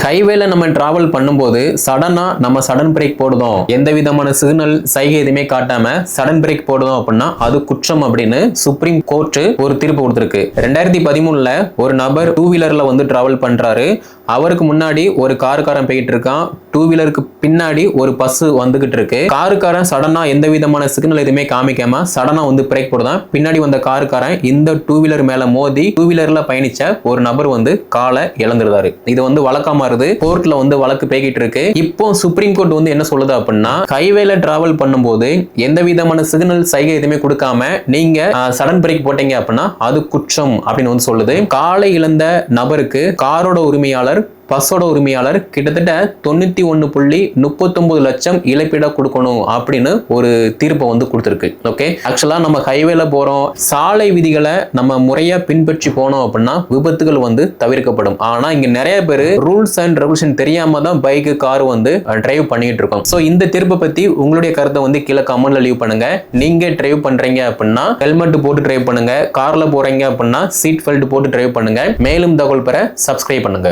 ஹைவேல நம்ம டிராவல் பண்ணும்போது சடனா நம்ம சடன் பிரேக் போடுதோம். எந்த விதமான சிக்னல் சைகை எதுவுமே காட்டாம சடன் பிரேக் போடுதோம் அப்படின்னா அது குற்றம் அப்படின்னு சுப்ரீம் கோர்ட் ஒரு தீர்ப்பு கொடுத்திருக்கு. ரெண்டாயிரத்தி பதிமூணுல ஒரு நபர் டூ வீலர்ல வந்து டிராவல் பண்றாரு. அவருக்கு முன்னாடி ஒரு காருக்காரன் போயிட்டு இருக்கான். டூ வீலருக்கு பின்னாடி ஒரு பஸ் வந்துகிட்டு இருக்கு. காருக்காரன் சடனா எந்த விதமான சிக்னல் எதுவுமே காமிக்காம சடனா வந்து பிரேக் போடுதான். பின்னாடி வந்த காருக்காரன் இந்த டூ வீலர் மேல மோதி டூ வீலர்ல பயணிச்ச ஒரு நபர் வந்து காலை இழந்துருந்தாரு இது வந்து வழக்கமா மாறுது. கோர்ட்ல வந்து வழக்கு பேகிட்டு இருக்கு இப்போ சுப்ரீம் கோர்ட் வந்து என்ன சொல்லுது அப்படின்னா ஹைவேல டிராவல் பண்ணும்போது எந்த விதமான சிக்னல் சைகை எதுவுமே கொடுக்காம நீங்க சடன் பிரேக் போட்டீங்க அப்படின்னா அது குற்றம் அப்படின்னு வந்து சொல்லுது. காலை இழந்த நபருக்கு காரோட உரிமையாளர் பஸ்ஸோட உரிமையாளர் கிட்டத்தட்ட தொண்ணூற்றி ஒன்று புள்ளி முப்பத்தொம்பது லட்சம் இழப்பீடாக கொடுக்கணும் அப்படின்னு ஒரு தீர்ப்பை வந்து கொடுத்துருக்கு. ஓகே ஆக்சுவலாக நம்ம ஹைவேல போகிறோம் சாலை விதிகளை நம்ம முறையாக பின்பற்றி போனோம் அப்படின்னா விபத்துகள் வந்து தவிர்க்கப்படும். ஆனால் இங்கே நிறைய பேர் ரூல்ஸ் அண்ட் ரெகுலேஷன் தெரியாமல் தான் பைக்கு கார் வந்து டிரைவ் பண்ணிட்டு இருக்கோம். ஸோ இந்த தீர்ப்பை பற்றி உங்களுடைய கருத்தை வந்து கீழே கமெண்ட்ல லீவ் பண்ணுங்க. நீங்க டிரைவ் பண்றீங்க அப்படின்னா ஹெல்மெட் போட்டு டிரைவ் பண்ணுங்க. கார்ல போறீங்க அப்படின்னா சீட் பெல்ட் போட்டு டிரைவ் பண்ணுங்க. மேலும் தகவல் பெற சப்ஸ்கிரைப் பண்ணுங்க.